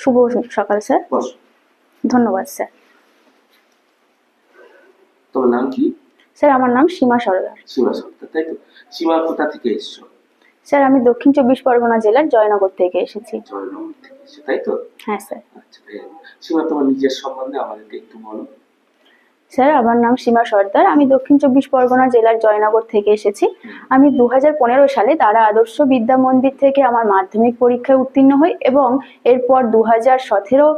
শুভ সকাল স্যার। ধন্যবাদ স্যার। তোমার নাম কি? স্যার আমার নাম সীমা সরদার সীমা সর্দার তাই তো? সীমা কোথা থেকে এসছো? স্যার আমি দক্ষিণ চব্বিশ পরগনা জেলার জয়নগর থেকে এসেছি। জয়নগর থেকে এসছো তাই তো? হ্যাঁ স্যার। আচ্ছা সীমা তোমার নিজের সম্বন্ধে আমাদেরকে একটু বলো। স্যার, আমার নাম সীমা সর্দার। আমি দক্ষিণ চব্বিশ পরগনা জেলার জয়নগর থেকে এসেছি। আমি দু সালে তারা আদর্শ বিদ্যা মন্দির থেকে আমার মাধ্যমিক পরীক্ষায় উত্তীর্ণ হই এবং এরপর দু হাজার সতেরো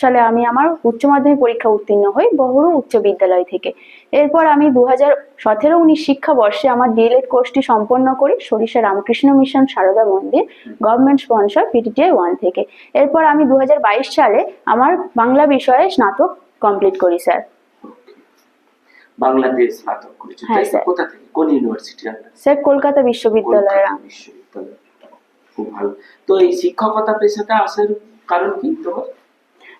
সালে আমি আমার উচ্চ মাধ্যমিক পরীক্ষা উত্তীর্ণ হই বহরু উচ্চ বিদ্যালয় থেকে। এরপর আমি দু হাজার সতেরো উনিশ শিক্ষাবর্ষে আমার ডিএলএড কোর্সটি সম্পন্ন করি সরিষা রামকৃষ্ণ মিশন সারদা মন্দির গভর্নমেন্ট স্পন্সর পিটিটিআই ওয়ান থেকে। এরপর আমি দু হাজার বাইশ সালে আমার বাংলা বিষয়ে স্নাতক কমপ্লিট করি, স্যার। বাংলাদেশ স্নাতক হ্যাঁ, স্যার। কোথা থেকে? কোন ইউনিভার্সিটি স্যার কলকাতা বিশ্ববিদ্যালয়ের কলকাতা বিশ্ববিদ্যালয়। খুব ভালো। তো এই শিক্ষকতা পেশাটা আসার কারণ কি তোমার?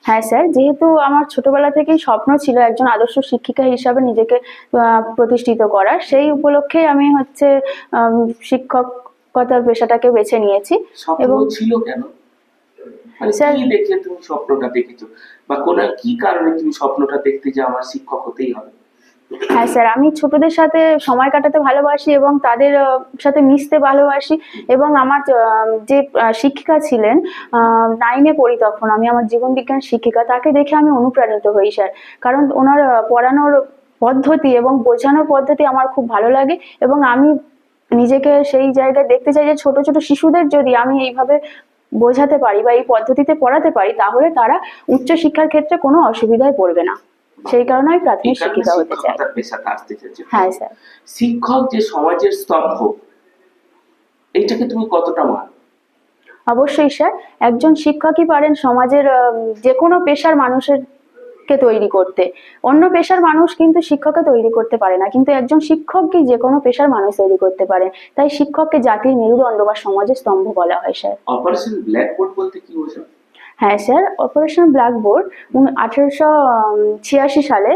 হ্যাঁ স্যার যেহেতু আমার ছোটবেলা থেকেই স্বপ্ন ছিল একজন আদর্শ শিক্ষিকা হিসাবে নিজেকে আহ, প্রতিষ্ঠিত করার সেই উপলক্ষে আমি হচ্ছে শিক্ষকতার পেশাটাকে বেছে নিয়েছি। স্বপ্ন এবং- ছিল কেন? মানে স্যার- কি দেখে তুমি স্বপ্নটা দেখেছ? বা কোন কি কারণে তুমি স্বপ্নটা দেখতে যে আমার শিক্ষক হতেই হবে? হ্যাঁ স্যার, আমি ছোটদের সাথে সময় কাটাতে ভালোবাসি এবং তাদের সাথে মিশতে ভালোবাসি এবং আমার যে শিক্ষিকা ছিলেন নাইনে পড়ি তখন, আমি আমার জীবন বিজ্ঞান শিক্ষিকা, তাকে দেখে আমি অনুপ্রাণিত হই স্যার। কারণ ওনার পড়ানোর পদ্ধতি এবং বোঝানোর পদ্ধতি আমার খুব ভালো লাগে এবং আমি নিজেকে সেই জায়গায় দেখতে চাই যে, ছোট ছোট শিশুদের যদি আমি এইভাবে বোঝাতে পারি বা এই পদ্ধতিতে পড়াতে পারি, তাহলে তারা উচ্চ শিক্ষার ক্ষেত্রে কোনো অসুবিধায় পড়বে না। সেই কারণে আমি প্রাথমিক শিক্ষিকা হতে চাই শিক্ষকতার আসতে চাইছো। হ্যাঁ স্যার। শিক্ষক যে সমাজের স্তম্ভ এইটাকে তুমি কতটা মানো? অবশ্যই স্যার। একজন শিক্ষকই পারেন সমাজের যে কোনো পেশার মানুষের কে তৈরি করতে। অন্য পেশার মানুষ কিন্তু শিক্ষককে তৈরি করতে পারে না। কিন্তু একজন শিক্ষককে যে কোনো পেশার মানুষ তৈরি করতে পারে। তাই শিক্ষককে জাতির মেরুদণ্ড বা সমাজের স্তম্ভ বলা হয় স্যার। অপারেশন ব্ল্যাকবোর্ড বলতে কি বোঝো হ্যাঁ স্যার অপারেশন ব্ল্যাকবোর্ড আঠেরোশো ছিয়াশি সালে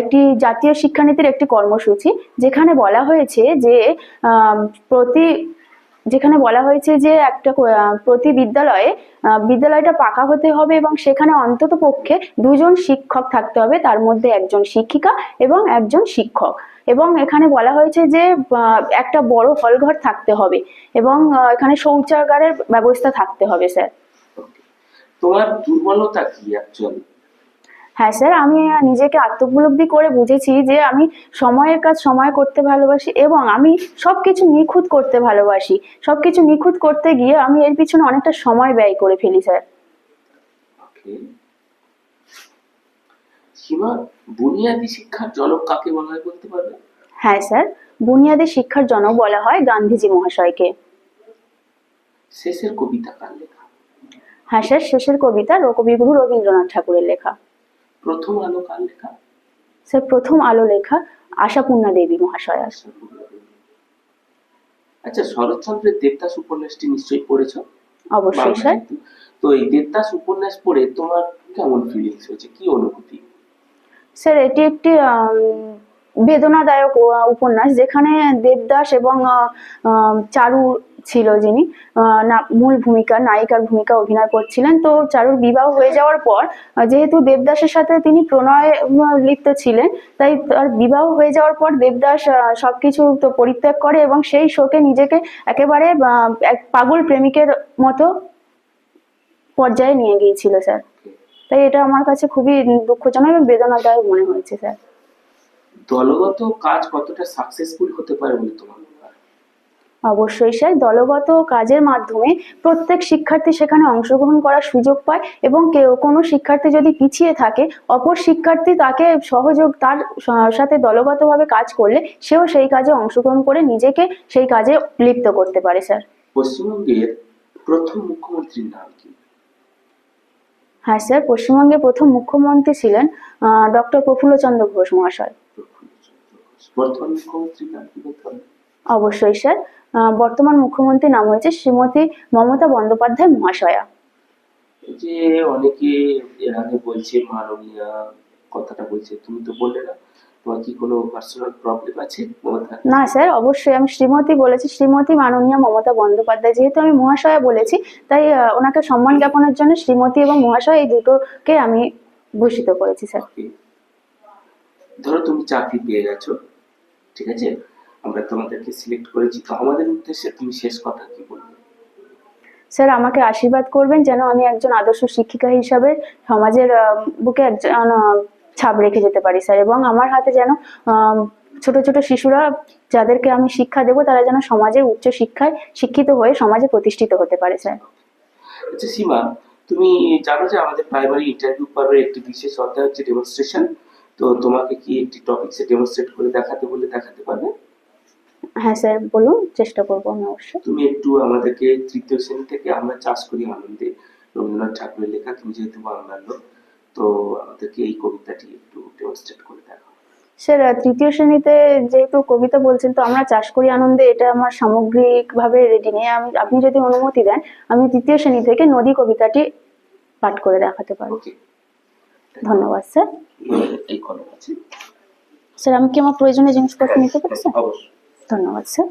একটি জাতীয় শিক্ষানীতির একটি কর্মসূচি যেখানে বলা হয়েছে যে প্রতি, যেখানে বলা হয়েছে যে একটা প্রতি বিদ্যালয়ে বিদ্যালয়টা পাকা হতে হবে এবং সেখানে অন্তত পক্ষে দুজন শিক্ষক থাকতে হবে, তার মধ্যে একজন শিক্ষিকা এবং একজন শিক্ষক। এবং এখানে বলা হয়েছে যে একটা বড় হলঘর থাকতে হবে এবং এখানে শৌচাগারের ব্যবস্থা থাকতে হবে, স্যার। তোমার দুর্বলতা কি অ্যাকচুয়ালি হ্যাঁ স্যার আমি নিজেকে আত্মপলব্ধি করে বুঝেছি যে আমি সময়ের কাজ সময় করতে ভালোবাসি এবং আমি সবকিছু নিখুঁত করতে ভালোবাসি। সবকিছু নিখুঁত করতে গিয়ে আমি এর পিছনে অনেকটা সময় ব্যয় করে ফেলি স্যার। সীমা বুনিয়াদী শিক্ষার জনক কাকে বলা হয় বলতে পারবে? হ্যাঁ স্যার বুনিয়াদী শিক্ষার জনক বলা হয় গান্ধীজি মহাশয়কে। শেষের কবিতা কার লেখা? স্যার শেষের কবিতা কবিগুরু রবীন্দ্রনাথ ঠাকুরের লেখা। প্রথম আলো কার লেখা? স্যার প্রথম আলো লেখা আশাপূর্ণা দেবী মহাশয়া আচ্ছা শরৎচন্দ্রের দেবদাস উপন্যাসটি নিশ্চয়ই পড়েছ? অবশ্যই স্যার। তো এই দেবদাস উপন্যাস পড়ে তোমার কেমন ফিলিংস হয়েছে? কি অনুভূতি? স্যার এটি একটি বেদনাদায়ক উপন্যাস যেখানে দেবদাস এবং চারু ছিল যিনি মূল ভূমিকা, নায়িকার ভূমিকা অভিনয় করছিলেন। তো চারুর বিবাহ হয়ে যাওয়ার পর যেহেতু দেবদাসের সাথে তিনি প্রণয়ে লিপ্ত ছিলেন, তাই তার বিবাহ হয়ে যাওয়ার পর দেবদাস সবকিছু তো পরিত্যাগ করে এবং সেই শোকে নিজেকে একেবারে এক পাগল প্রেমিকের মতো পর্যায়ে নিয়ে গিয়েছিল, স্যার। তাই এটা আমার কাছে খুবই দুঃখজনক এবং বেদনাদায়ক মনে হয়েছে, স্যার। দলগত কাজ কতটা সাকসেসফুল হতে পারে বলে তোমার অবশ্যই স্যার। দলগত কাজের মাধ্যমে প্রত্যেক শিক্ষার্থী সেখানে অংশগ্রহণ করার সুযোগ পায় এবং কেউ কোনো শিক্ষার্থী যদি পিছিয়ে থাকে অপর শিক্ষার্থী তাকে সহযোগ তার সাথে দলগতভাবে কাজ করলে সেও সেই কাজে অংশগ্রহণ করে নিজেকে সেই কাজে লিপ্ত করতে পারে স্যার। পশ্চিমবঙ্গের প্রথম মুখ্যমন্ত্রীর নাম কি? হ্যাঁ স্যার। পশ্চিমবঙ্গের প্রথম মুখ্যমন্ত্রী ছিলেন ডক্টর প্রফুল্লচন্দ্র ঘোষ মহাশয়। বর্তমান মুখ্যমন্ত্রীর নাম কি বলতে অবশ্যই স্যার। বর্তমান মুখ্যমন্ত্রীর নাম হয়েছে শ্রীমতী মমতা বন্দ্যোপাধ্যায় মহাশয়া। যে অনেকে এর আগে বলছে মাননীয়া কথাটা বলছে তুমি তো বললে না কি কোনো পার্সোনাল প্রবলেম আছে না স্যার অবশ্যই আমি শ্রীমতী বলেছি শ্রীমতী মাননীয় মমতা বন্দ্যোপাধ্যায়। যেহেতু আমি মহাশয়া বলেছি তাই ওনাকে সম্মান জ্ঞাপনের জন্য শ্রীমতী এবং মহাশয় এই দুটোকে আমি ভূষিত করেছি স্যার। ধরো তুমি চাকরি পেয়ে গেছো ঠিক আছে? আমরা তোমাদেরকে সিলেক্ট করেছি তো আমাদের উদ্দেশ্যে তুমি শেষ কথা কি বলবে? স্যার আমাকে আশীর্বাদ করবেন যেন আমি একজন আদর্শ শিক্ষিকা হিসাবে সমাজের বুকে একজন ছাপ রেখে যেতে পারি স্যার এবং আমার হাতে যেন ছোট ছোট শিশুরা যাদেরকে আমি শিক্ষা দেবো তারা যেন সমাজের উচ্চ শিক্ষায় শিক্ষিত হয়ে সমাজে প্রতিষ্ঠিত হতে পারে স্যার আচ্ছা সীমা তুমি জানো যে আমাদের প্রাইমারি ইন্টারভিউ পর্বের একটি বিশেষ অধ্যায় হচ্ছে ডেমনস্ট্রেশন তো তোমাকে কি একটি টপিকসে ডেমনস্ট্রেট করে দেখাতে বলে দেখাতে পারবে? হ্যাঁ স্যার বলুন চেষ্টা করব আমি অবশ্যই তুমি একটু আমাদেরকে তৃতীয় শ্রেণি থেকে আমরা চাষ করি আনন্দে। রবীন্দ্রনাথ ঠাকুরের লেখা তুমি যেহেতু বাংলার লোক তো আমাদেরকে এই কবিতাটি একটু ডেমনস্ট্রেট করে দেখাও। স্যার তৃতীয় শ্রেণীতে যেহেতু কবিতা বলছেন তো আমরা চাষ করি আনন্দে এটা আমার সামগ্রিকভাবে রেডি নেই। আমি আপনি যদি অনুমতি দেন আমি তৃতীয় শ্রেণি থেকে নদী কবিতাটি পাঠ করে দেখাতে পারি ধন্যবাদ স্যার। স্যার আমি কি আমার প্রয়োজনীয় জিনিসপত্র নিতে পারি স্যার? অবশ্যই। ধন্যবাদ স্যার।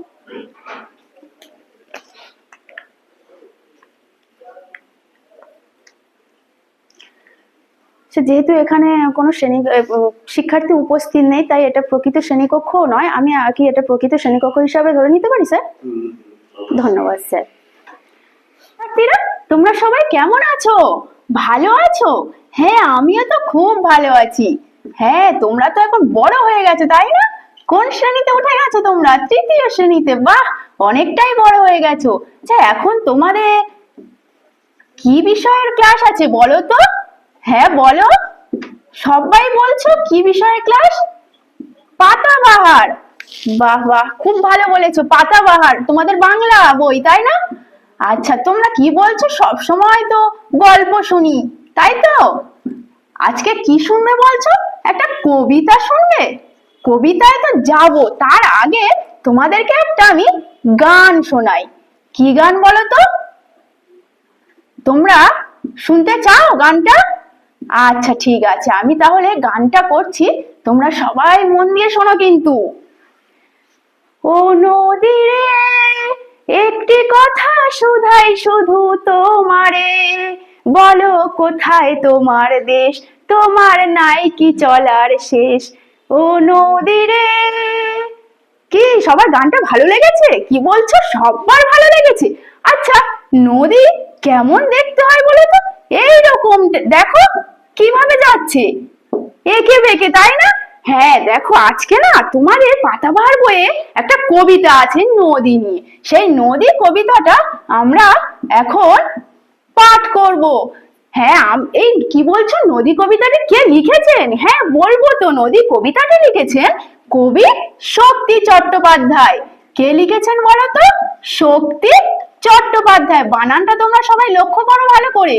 স্যার, যেহেতু এখানে কোনো শ্রেণি শিক্ষার্থী উপস্থিত নেই তাই এটা প্রকৃত শ্রেণীকক্ষ নয়। আমি কি এটা প্রকৃত শ্রেণীকক্ষ হিসাবে ধরে নিতে পারি স্যার? ধন্যবাদ স্যার। শিক্ষার্থীরা তোমরা সবাই কেমন আছো? ভালো আছো? হ্যাঁ আমিও তো খুব ভালো আছি। হ্যাঁ তোমরা তো এখন বড় হয়ে গেছো তাই না? কোন শ্রেণীতে উঠে গেছো তোমরা? তৃতীয় শ্রেণীতে। বাহ, অনেকটাই বড় হয়ে গেছো। আচ্ছা এখন তোমাদের কি বিষয়ের ক্লাস আছে বলো তো? হ্যাঁ বলো। সবাই বলছো কি বিষয়ের ক্লাস পাতাবাহার। বাহ বাহ, খুব ভালো বলেছ। পাতাবাহার, তোমাদের বাংলা বই, তাই না? আচ্ছা তোমরা কি বলছো? সব সময় তো গল্প শুনি, তাই তো? আজকে কি শুনবে বলছো? একটা কবিতা শুনবে? কবিতায় তো যাব, তার আগে তোমাদেরকে একটা আমি গান শোনাই। কি গান বলো তো? তোমরা শুনতে চাও গানটা? আচ্ছা ঠিক আছে, আমি তাহলে গানটা করছি, তোমরা সবাই মন দিয়ে শোনো কিন্তু। ও নদী রে একটি কথা শুধাই শুধু তোমারে। বলো কোথায় তোমার দেশ? তোমার নাই কি চলার শেষ? ও নদী রে কি, সবার গানটা ভালো লেগেছে? কি বলছো? সবার ভালো লেগেছে। আচ্ছা নদী কেমন দেখতে হয় বলো তো? এইরকম, দেখো, কীভাবে যাচ্ছে? একে বেঁকে, তাই না? হ্যাঁ দেখো, আজকে না তোমাদের পাতাবাহার বইয়ে একটা কবিতা আছে নদী নিয়ে। সেই নদী কবিতাটা আমরা এখন পাঠ করব। হ্যাঁ এই কি বলছো? নদী কবিতাটি কে লিখেছেন? হ্যাঁ বলব তো, নদী কবিতাটি লিখেছেন কবি শক্তি চট্টোপাধ্যায়। কে লিখেছেন বলো তো? শক্তি চট্টোপাধ্যায়। বানানটা তোমরা সবাই লক্ষ্য করো ভালো করে।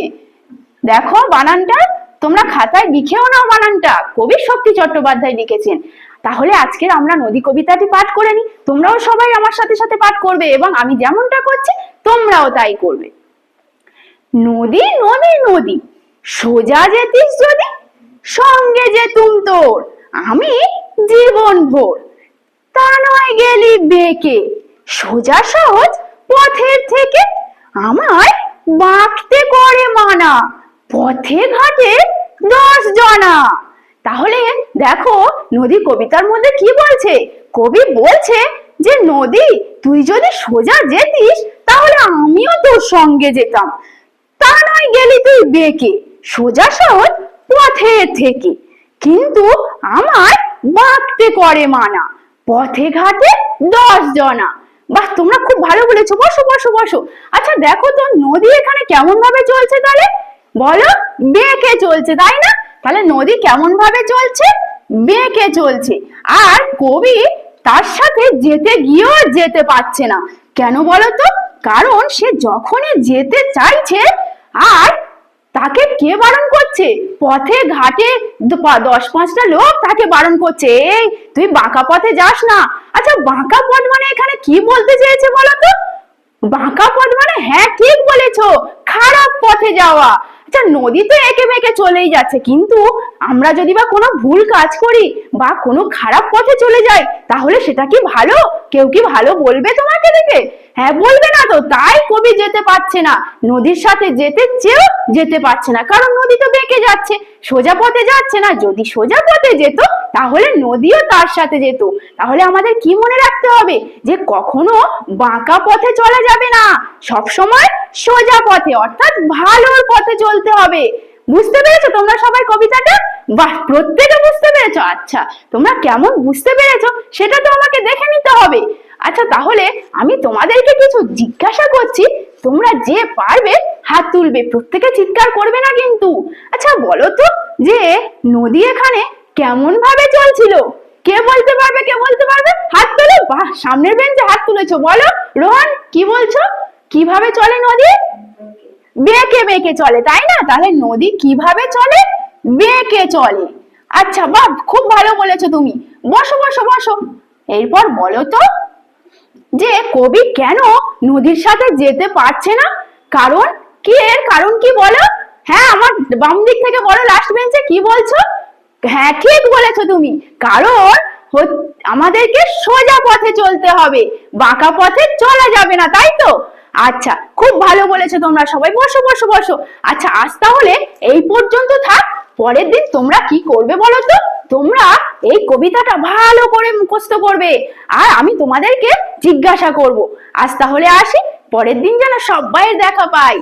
দেখো, বানানটা তোমরা খাতায় লিখেও নাও বানানটা। কবি শক্তি চট্টোপাধ্যায় লিখেছেন। তাহলে আজকের আমরা নদী কবিতাটি পাঠ করে নি তোমরাও সবাই আমার সাথে সাথে পাঠ করবে এবং আমি যেমনটা করছি, তোমরাও তাই করবে। নদী নদী নদী, সোজা যেতিস যদি, সঙ্গে যেতুম তোর, আমি জীবন ভোর। তা নয় গেলি বেঁকে, সোজা সহজ পথের থেকে, আমায় বাঁকতে করে মানা, পথে ঘাটে দশ জনা। তাহলে দেখো, নদী কবিতার মধ্যে কি বলছে? কবি বলছে যে, নদী, তুই যদি সোজা যেতিস, তাহলে আমিও তোর সঙ্গে যেতাম। গেলি তুই বেঁকে। সোজা সহজ পথে থেকে। কিন্তু আমার বাঁকতে করে মানা। পথে ঘাটে দশ জনা। তোমরা খুব ভালো বলেছ। বসো বসো বসো। আচ্ছা দেখো তো, নদী এখানে কেমন ভাবে চলছে তাহলে? বলো, বেঁকে চলছে, তাই না? তাহলে নদী কেমন ভাবে চলছে? বেঁকে চলছে। আর কবি তার সাথে যেতে গিয়েও যেতে পারছে না। কেন বলো তো? কারণ সে যখনই যেতে চাইছে আর তাকে কে বারণ করছে? পথে, ঘাটে দশ পাঁচটা লোক তাকে বারণ করছে। এই, তুই বাঁকা পথে যাস না। আচ্ছা বাঁকা পথ মানে এখানে কি বলতে চেয়েছে বলতো? বাঁকা পথ মানে হ্যাঁ ঠিক বলেছ। খারাপ পথে যাওয়া। আচ্ছা নদী তো এঁকে বেঁকে চলেই যাচ্ছে, কিন্তু আমরা যদি বা কোনো ভুল কাজ করি বা কোনো খারাপ পথে চলে যাই, তাহলে সেটা কি ভালো? কেউ কি ভালো বলবে তোমাকে দেখে? হ্যাঁ বলবে না তো, তাই কবি যেতে পারছে না। নদীর সাথে যেতে চেয়েও যেতে পারছে না, কারণ নদী তো বেঁকে যাচ্ছে, সোজা পথে যাচ্ছে না, যদি সোজা পথে যেত তাহলে নদীও তার সাথে যেত। তাহলে আমাদের কি মনে রাখতে হবে? যে কখনো বাঁকা পথে চলা যাবে না। সব সময় সোজা পথে, অর্থাৎ ভালোর পথে চলতে হবে। বুঝতে পেরেছ তোমরা সবাই কবিতাটা? বাহ, প্রত্যেকে বুঝতে পেরেছ? আচ্ছা তোমরা কেমন বুঝতে পেরেছ সেটা তো আমাকে দেখে নিতে হবে। আচ্ছা তাহলে আমি তোমাদেরকে কিছু জিজ্ঞাসা করছি। তোমরা যে পারবে হাত তুলবে, প্রত্যেকে চিৎকার করবে না কিন্তু। আচ্ছা বলো তো যে নদী এখানে কেমন ভাবে চলছিল? কে বলতে পারবে, কে বলতে পারবে? হাত তোলো। বাহ, সামনের বেঞ্চে হাত তুলেছো। বলো, রোহন, কি বলছো? কীভাবে চলে নদী? বেঁকে বেঁকে চলে, তাই না? তাহলে নদী কীভাবে চলে? বেঁকে চলে। আচ্ছা বাহ, খুব ভালো বলেছ তুমি। বসো বসো বসো। এরপর বলো তো যে কবি কেন নদীর সাথে যেতে পারছে না? কারণ কি? এর কারণ কি বলো? হ্যাঁ আমার বাম দিক থেকে বলো লাস্ট বেঞ্চে কি বলছো? হ্যাঁ ঠিক বলেছ তুমি। কারণ আমাদেরকে সোজা পথে চলতে হবে। বাঁকা পথে চলা যাবে না, তাই তো? আচ্ছা খুব ভালো বলেছ তোমরা সবাই। বসো বসো বসো। আচ্ছা আজ তাহলে এই পর্যন্ত থাক। পরের দিন তোমরা কি করবে বলো তো? তোমরা এই কবিতাটা ভালো করে মুখস্থ করবে। আর আমি তোমাদেরকে জিজ্ঞাসা করব। আজ তাহলে আসি। পরের দিন যেন সবাই দেখা পাই।